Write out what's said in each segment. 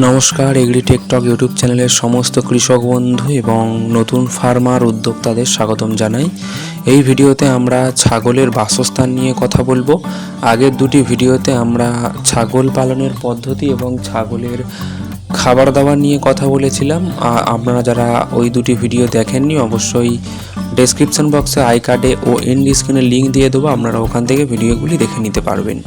নমস্কার, agri tech talk YouTube চ্যানেলের সমস্ত কৃষক বন্ধু এবং নতুন ফার্মার উদ্যোক্তাদের স্বাগতম জানাই। এই ভিডিওতে আমরা ছাগলের বাসস্থান নিয়ে কথা বলব। আগের দুটি ভিডিওতে আমরা ছাগল পালনের পদ্ধতি এবং ছাগলের খাবার দাবার নিয়ে কথা বলেছিলাম। আপনারা যারা ওই দুটি ভিডিও দেখেননি, অবশ্যই ডেসক্রিপশন বক্সে আই কার্ডে ও এন্ড স্ক্রিনে লিঙ্ক দিয়ে দেবো, আপনারা ওখান থেকে ভিডিওগুলি দেখে নিতে পারবেন।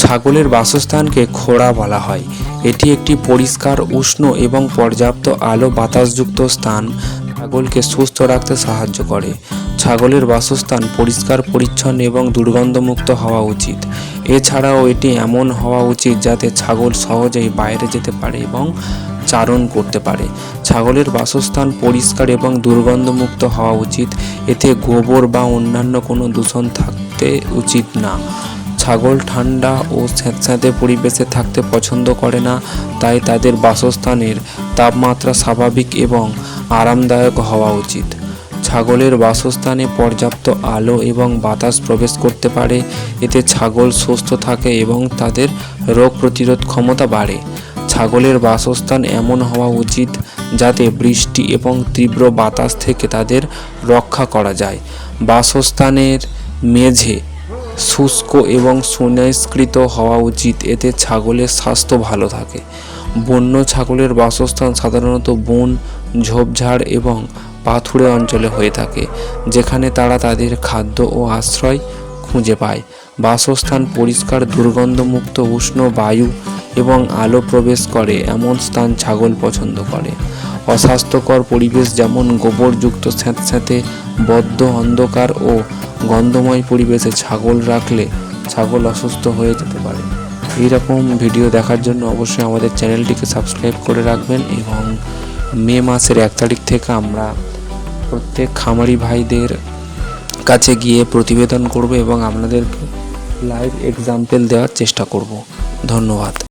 ছাগলের বাসস্থানকে খোড়া বলা হয়। এটি একটি পরিষ্কার, উষ্ণ এবং পর্যাপ্ত আলো বাতাসযুক্ত স্থান। ছাগলকে সুস্থ রাখতে সাহায্য করে। ছাগলের বাসস্থান পরিষ্কার, পরিচ্ছন্ন এবং দুর্গন্ধমুক্ত হওয়া উচিত। এছাড়াও এটি এমন হওয়া উচিত যাতে ছাগল সহজেই বাইরে যেতে পারে এবং চারণ করতে পারে। ছাগলের বাসস্থান পরিষ্কার এবং দুর্গন্ধমুক্ত হওয়া উচিত। এতে গোবর বা অন্যান্য কোনো দূষণ থাকতে উচিত না। ছাগল ঠান্ডা ও স্যাঁতস্যাঁতে পরিবেশে থাকতে পছন্দ করে না, তাই তাদের বাসস্থানের তাপমাত্রা স্বাভাবিক এবং আরামদায়ক হওয়া উচিত। ছাগলের বাসস্থানে পর্যাপ্ত আলো এবং বাতাস প্রবেশ করতে পারে, এতে ছাগল সুস্থ থাকে এবং তাদের রোগ প্রতিরোধ ক্ষমতা বাড়ে। ছাগলের বাসস্থান এমন হওয়া উচিত যাতে বৃষ্টি এবং তীব্র বাতাস থেকে তাদের রক্ষা করা যায়। বাসস্থানের মেঝে শুষ্ক এবং সুনিষ্কৃত হওয়া উচিত। এতে ছাগলের স্বাস্থ্য ভালো থাকে। বন্য ছাগলের বাসস্থান সাধারণত বন, ঝোপঝাড় এবং পাথুরে অঞ্চলে হয়ে থাকে, যেখানে তারা তাদের খাদ্য ও আশ্রয় খুঁজে পায়। বাসস্থান পরিষ্কার, দুর্গন্ধমুক্ত, উষ্ণ বায়ু এবং আলো প্রবেশ করে, এমন স্থান ছাগল পছন্দ করে। অস্বাস্থ্যকর পরিবেশ যেমন গোবরযুক্ত স্যাঁতস্যাঁতে, বদ্ধ অন্ধকার ও গন্ধময় পরিবেশে ছাগল রাখলে ছাগল অসুস্থ হয়ে যেতে পারে। এইরকম ভিডিও দেখার জন্য অবশ্যই আমাদের চ্যানেলটিকে সাবস্ক্রাইব করে রাখবেন এবং মে মাসের এক তারিখ থেকে আমরা প্রত্যেক খামারি ভাইদের কাছে গিয়ে প্রতিবেদন করব এবং আপনাদেরকে লাইভ এক্সাম্পল দেওয়ার চেষ্টা করব। ধন্যবাদ।